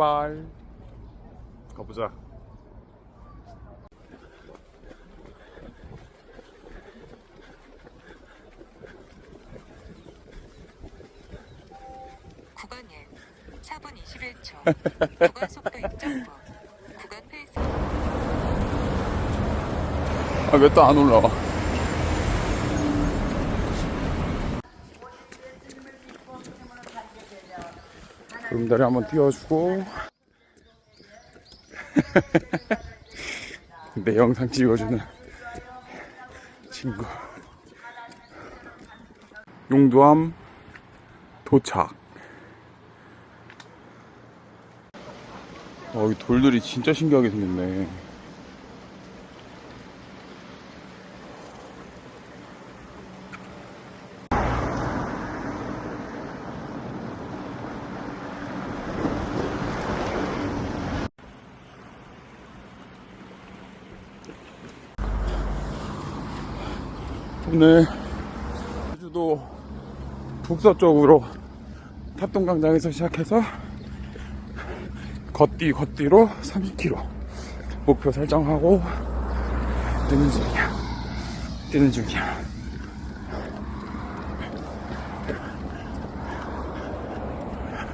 출발. 가보자. 구간 1 4분 21초 구간 속도 입장부 구간 페이스 아, 왜 또 안 올라와? 구름다리 한번 띄워주고. 내 영상 찍어주는 친구. 용두암 도착. 어, 이 돌들이 진짜 신기하게 생겼네. 오늘 제주도 북서쪽으로 탑동광장에서 시작해서 걷디 걷디로 30km 목표 설정하고 뛰는 중이야. 뛰는 중이야.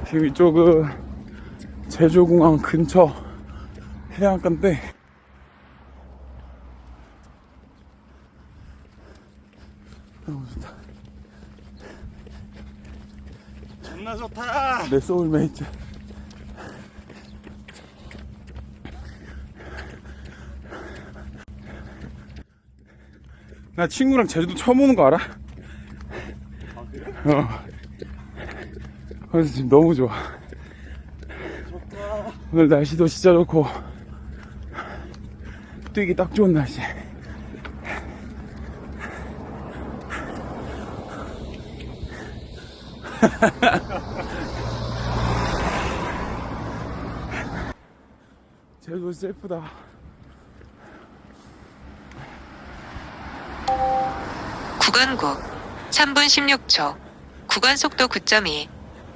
지금 이쪽은 제주공항 근처 해안가인데 너무 좋다 존나 좋다. 내 소울메이트 나 친구랑 제주도 처음 오는 거 알아? 아 그래? 어 그래서 지금 너무 좋아 좋다. 오늘 날씨도 진짜 좋고 뛰기 딱 좋은 날씨 제주도 진짜 예쁘다 구간국 3분 16초 구간 속도 9.2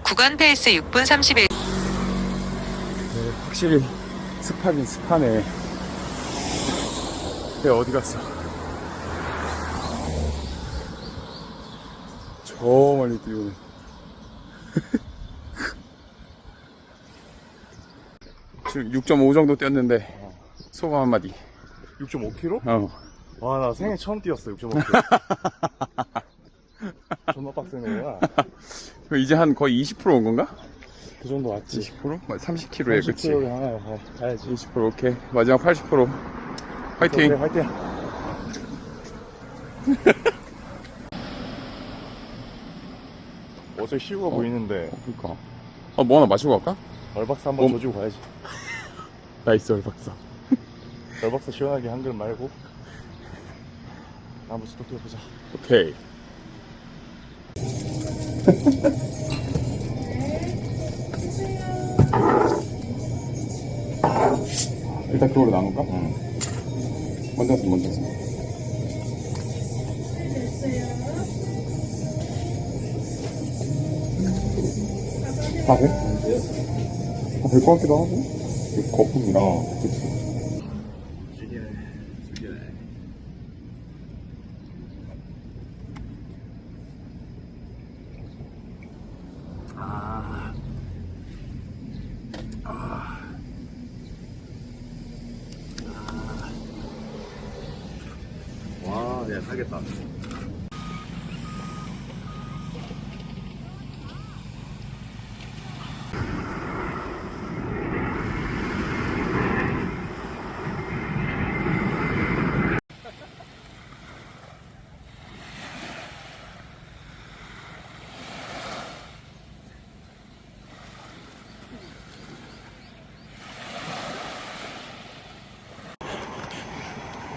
구간 페이스 6분 31 네, 확실히 습하긴 습하네. 배 어디 갔어? 저 멀리 뛰어오네. 지금 6.5 정도 뛰었는데 소감 한마디. 6.5km? 어. 와 나 생애 처음 뛰었어 6.5km. 존나 빡세는 거야. 그럼 이제 한 거의 20%온 건가? 그 정도 왔지. 20%? 30km에 그치? 30km 하나 가- 가야지. 20% 오케이. 마지막 80% 화이팅! 그래, 화이팅. 어제 시우가 보이는데 그니까. 아, 뭐 하나 마시고 갈까? 얼박사 한번 어? 조지고 가야지. 나이스 얼박사. 얼박사 시원하게 한 그릇 말고 나무 수도 뛰어보자. 오케이. 일단 그걸로 나눌까? 응. 먼저 왔어, 먼저 왔어. 다 돼? 다 될 것 같기도 하고. 거품이랑, 어. 그치. 와, 야, 사겠다.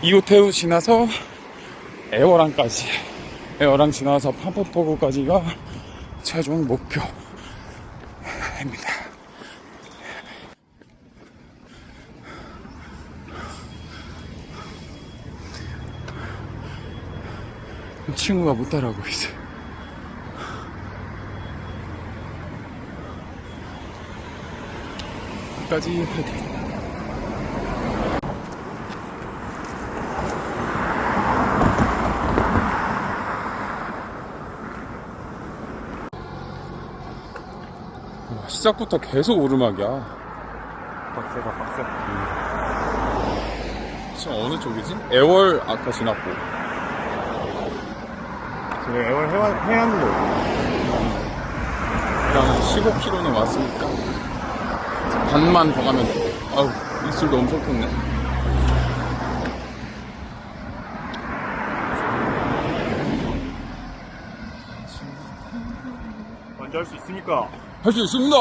이호태우 지나서 에어랑까지 에어랑 지나서 판포포구까지가 최종 목표입니다. 친구가 못 따라오고 있어요. 끝까지 화이팅. 와, 시작부터 계속 오르막이야. 빡세다 빡세 지금 어느 쪽이지? 애월 아까 지났고. 지금 애월 해안, 해안로 그냥 15km는 왔으니까 반만 더 가면 돼. 아우 입술도 엄청 컸네. 먼저 할 수 있습니까? 할 수 있습니다.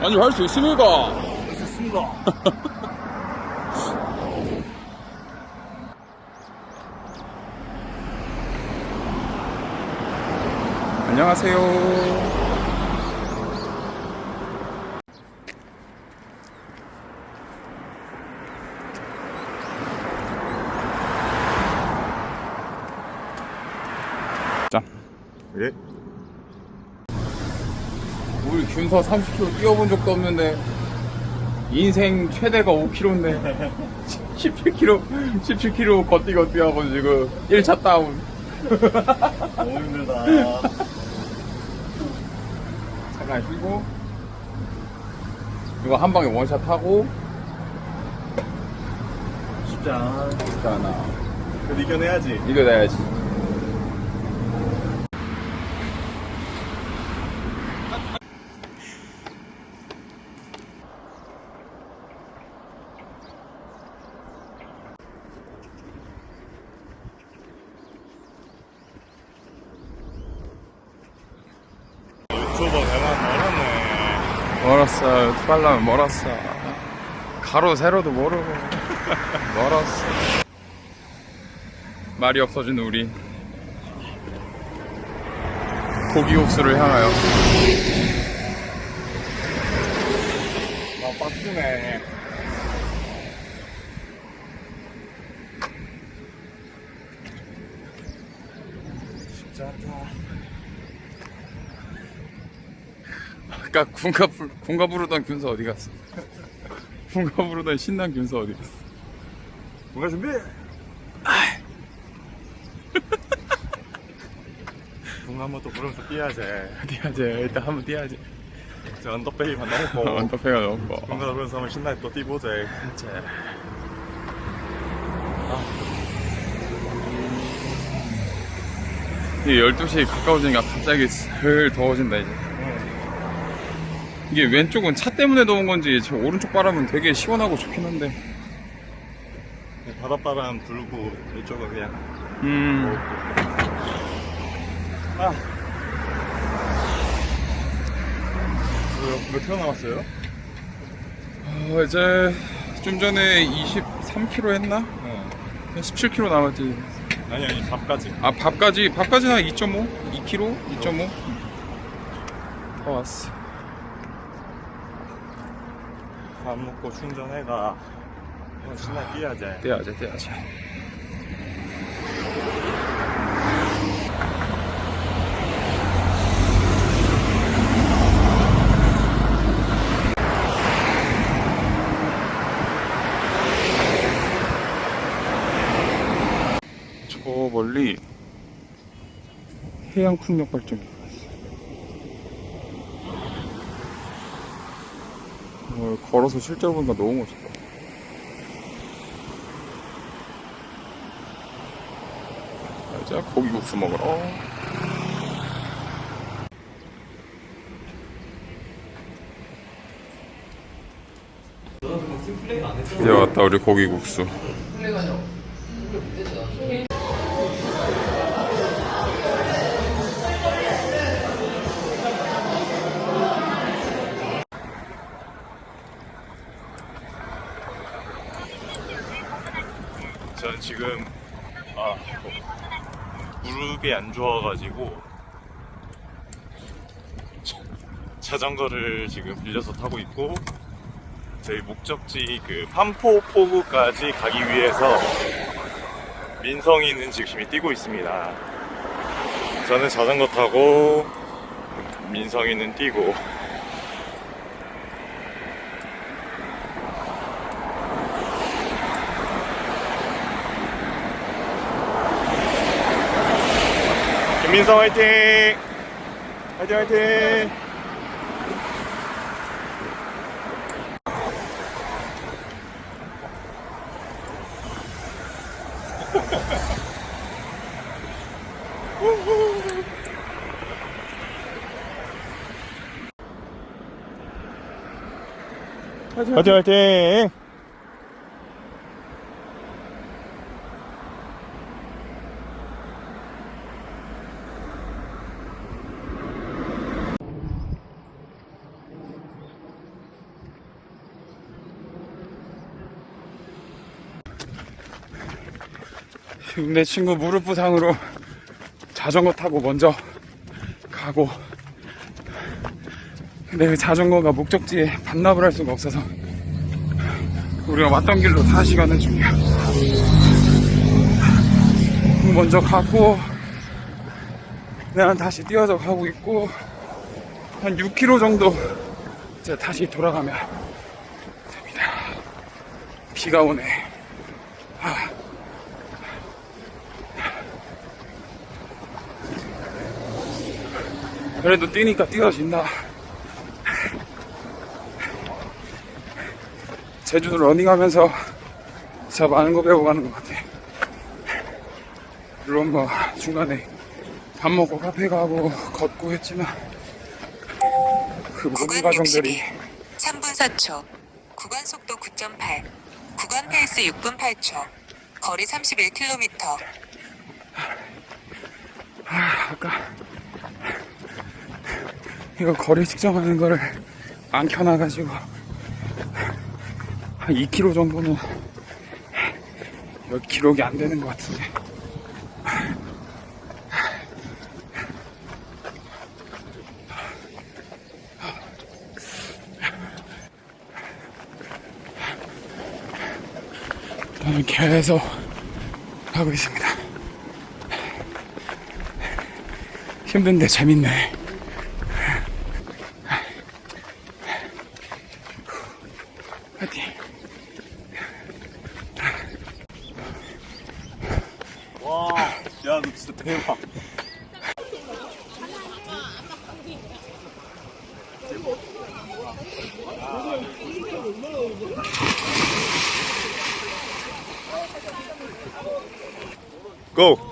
아니 할 수 있습니까? 할 수 있습니다 안녕하세요. 자, 예? 균서 30km 뛰어본 적도 없는데 인생 최대가 5km인데 17km 17km 걷디 걷디 하고 지금 1차 다운. 너무 힘들다. 잠깐 쉬고 이거 한 방에 원샷 하고 쉽지 않아. 쉽지 않아. 그래도 이겨내야지. 이거 내야지 멀었어. 투발라면 멀었어. 가로 세로도 모르고. 멀었어. 말이 없어진 우리. 고기국수를 향하여. 아 빡주네 쉽지 않다 아까 부, 군가 부르던 균서 어디 갔어? 군가 부르던 신난 균서 어디 갔어? 뭔가 준비! 붕 한번 또 부르면서 뛰어야지. 뛰어야지. 일단 한번 뛰어야지. 저 언더페이만 넘고. 언더페가 넘고 붕가 부르면서 한번 신나게 또 뛰보자. 이게 12시 가까워지니까 갑자기 슬 더워진다 이제 이게 왼쪽은 차 때문에 더운 건지 저 오른쪽 바람은 되게 시원하고 좋긴 한데 바닷바람 불고 이쪽은 그냥 음 아. 몇 킬로 남았어요? 어, 이제 좀 전에 23km 했나? 어. 한 17km 남았지 아니 아니 밥까지 아 밥까지 밥까지는 한 2.5? 2km? 2.5? 다 왔어 밥 먹고 충전해가. 한번 신나게 뛰어야지. 떼야지 떼야지. 저 멀리 해양풍력 발전기 걸어서 실제로 보니까 너무 멋있다 자 고기국수 먹으러 이제 왔다 우리 고기국수 지금 아 무릎이 안 좋아가지고 자- 자전거를 지금 빌려서 타고 있고 저희 목적지 그 판포포구까지 가기 위해서 민성이는 지금 뛰고 있습니다. 저는 자전거 타고 민성이는 뛰고 민성 화이팅! 화이팅 화이팅! 화이팅 화이팅! 지금 내 친구 무릎 부상으로 자전거 타고 먼저 가고 근데 그 자전거가 목적지에 반납을 할 수가 없어서 우리가 왔던 길로 다시 가는 중이야. 먼저 가고 내가 다시 뛰어서 가고 있고 한 6km 정도 이제 다시 돌아가면 됩니다. 비가 오네 그래도 뛰니까 뛰어진다. 제주도 러닝하면서 진짜 많은 거 배우고 가는 것 같아. 물론 뭐 중간에 밥 먹고 카페 가고 걷고 했지만 그 모든 과정들이 62 3분 4초 구간 속도 9.8 구간 페이스 6분 8초 거리 31km 아까 이거 거리 측정하는 거를 안 켜놔가지고 한 2km 정도는 여기 기록이 안 되는 것 같은데 저는 계속 하고 있습니다 힘든데 재밌네. 파이팅. 와, 야, 너 진짜 대박. 고!